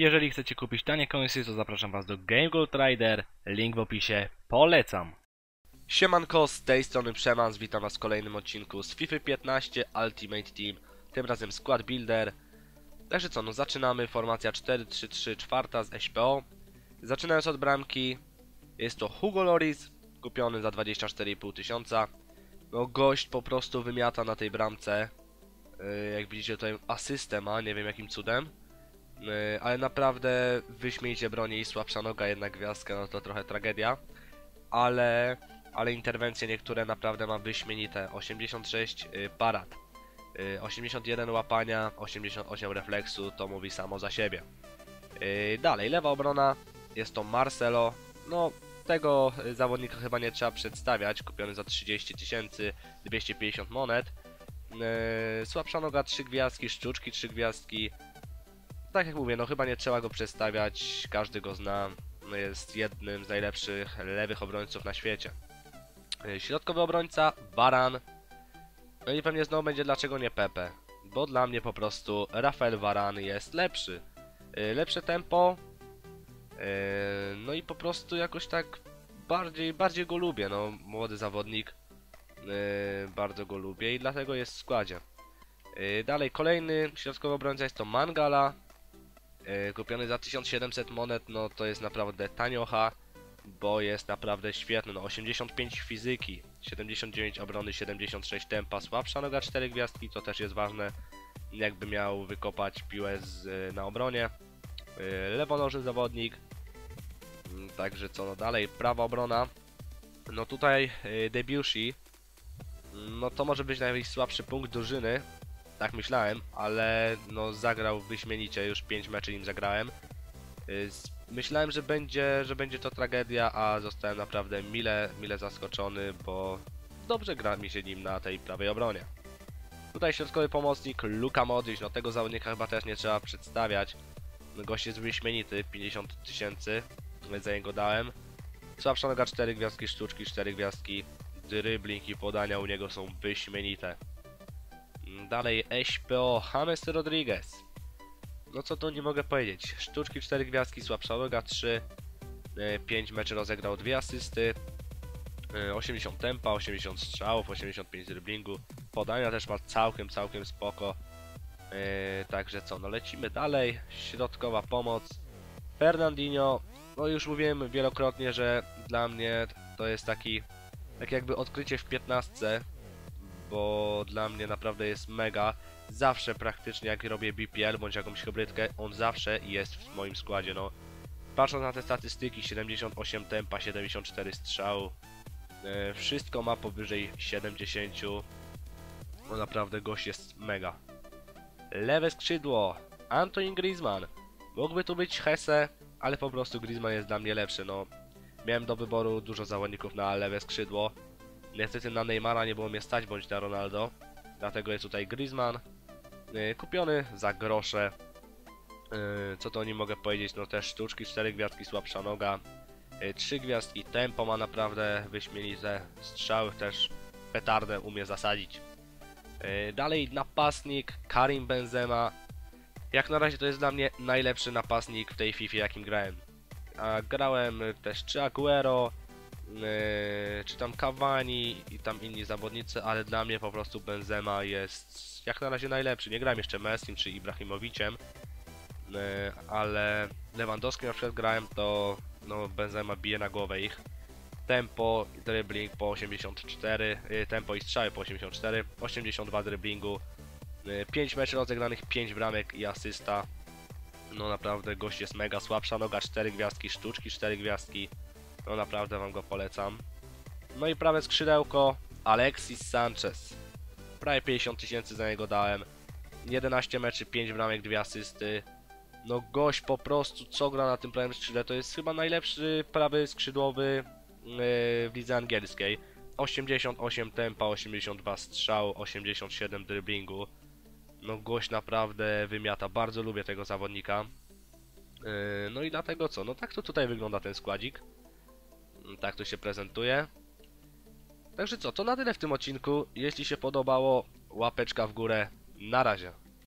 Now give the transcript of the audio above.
Jeżeli chcecie kupić tanie coinsy, to zapraszam Was do Game Gold Rider, link w opisie, polecam. Siemanko, z tej strony Przemans, witam Was w kolejnym odcinku z FIFA 15 Ultimate Team, tym razem Squad Builder. Także co, no zaczynamy, formacja 4-3-3, czwarta z SPO. Zaczynając od bramki, jest to Hugo Loris, kupiony za 24,5 tysiąca. No gość po prostu wymiata na tej bramce. Yy, jak widzicie tutaj asystę ma, nie wiem jakim cudem. Yy, ale naprawdę wyśmiejcie broni i słabsza noga, jedna gwiazdka, no to trochę tragedia. Ale, ale interwencje niektóre naprawdę ma wyśmienite. 86 yy, parad. Yy, 81 łapania, 88 refleksu, to mówi samo za siebie. Yy, dalej, lewa obrona, jest to Marcelo. No, tego y, zawodnika chyba nie trzeba przedstawiać, kupiony za 30 tysięcy, 250 monet. Słabsza noga 3 gwiazdki, szczuczki 3 gwiazdki. Tak jak mówię, no chyba nie trzeba go przedstawiać, każdy go zna. Jest jednym z najlepszych lewych obrońców na świecie. Yy, środkowy obrońca, Baran. No i pewnie znowu będzie dlaczego nie Pepe. Bo dla mnie po prostu Rafael Varan jest lepszy. Yy, lepsze tempo, Yy, no i po prostu jakoś tak bardziej, bardziej go lubię, no młody zawodnik, bardzo go lubię i dlatego jest w składzie. Dalej kolejny środkowy obrońca jest to Mangala, kupiony za 1700 monet, no to jest naprawdę taniocha, bo jest naprawdę świetny, no 85 fizyki, 79 obrony, 76 tempa, słabsza noga 4 gwiazdki, to też jest ważne, jakby miał wykopać piłę z, na obronie. Lewonoży zawodnik, Także co no dalej, prawa obrona. No tutaj yy, Debussy. No to może być najsłabszy punkt drużyny. Tak myślałem, ale no zagrał wyśmienicie, już 5 meczy nim zagrałem. Yy, myślałem, że będzie, że będzie to tragedia, a zostałem naprawdę mile, mile zaskoczony, bo dobrze gra mi się nim na tej prawej obronie. Tutaj środkowy pomocnik Luka Modric, no tego zawodnika chyba też nie trzeba przedstawiać. Gość jest wyśmienity, 50 tysięcy za niego dałem. Słabsza noga 4 gwiazdki, sztuczki 4 gwiazdki, dribbling i podania u niego są wyśmienite. Dalej SPO James Rodriguez. No co tu nie mogę powiedzieć. Sztuczki 4 gwiazdki, słabsza noga 3, 5 meczy rozegrał 2 asysty, 80 tempa, 80 strzałów, 85 dribblingu. Podania też ma całkiem, całkiem spoko. Yy, także co, no lecimy dalej. Środkowa pomoc. Fernandinho no już mówiłem wielokrotnie, że dla mnie to jest taki, tak jakby odkrycie w 15, bo dla mnie naprawdę jest mega. Zawsze praktycznie jak robię BPL bądź jakąś hybrydkę, on zawsze jest w moim składzie, no. Patrząc na te statystyki, 78 tempa, 74 strzał, e, wszystko ma powyżej 70. No naprawdę gość jest mega. Lewe skrzydło, Antoine Griezmann. Mógłby tu być Hesse, ale po prostu Griezmann jest dla mnie lepszy, no. Miałem do wyboru dużo zawodników na lewe skrzydło. Niestety na Neymara nie było mnie stać, bądź na Ronaldo. Dlatego jest tutaj Griezmann. Yy, kupiony za grosze. Yy, co to nie mogę powiedzieć, no też sztuczki, 4 gwiazdki, słabsza noga. Yy, 3 gwiazdki, tempo ma naprawdę wyśmienite. Strzały też petardę umie zasadzić. Dalej napastnik Karim Benzema jak na razie to jest dla mnie najlepszy napastnik w tej FIFA jakim grałem. A grałem też czy Aguero, czy tam Cavani i tam inni zawodnicy, ale dla mnie po prostu Benzema jest jak na razie najlepszy. Nie grałem jeszcze Messim czy Ibrahimowiciem, yy, ale Lewandowskim na przykład grałem, to no, Benzema bije na głowę ich. Tempo, dribbling po 84, yy, tempo i strzały po 84, 82 dribblingu, 5 meczy rozegranych, 5 bramek i asysta. No naprawdę gość jest mega słabsza noga, 4 gwiazdki, sztuczki 4 gwiazdki. No naprawdę wam go polecam. No i prawe skrzydełko Alexis Sanchez. Prawie 50 tysięcy za niego dałem. 11 meczy, 5 bramek, 2 asysty. No gość po prostu co gra na tym prawym skrzydle to jest chyba najlepszy prawy skrzydłowy yy, w lidze angielskiej. 88 tempa, 82 strzał, 87 driblingu no gość naprawdę wymiata. Bardzo lubię tego zawodnika. Yy, no i dlatego co? No tak to tutaj wygląda ten składzik. Tak to się prezentuje. Także co, to na tyle w tym odcinku. Jeśli się podobało, łapeczka w górę. Na razie.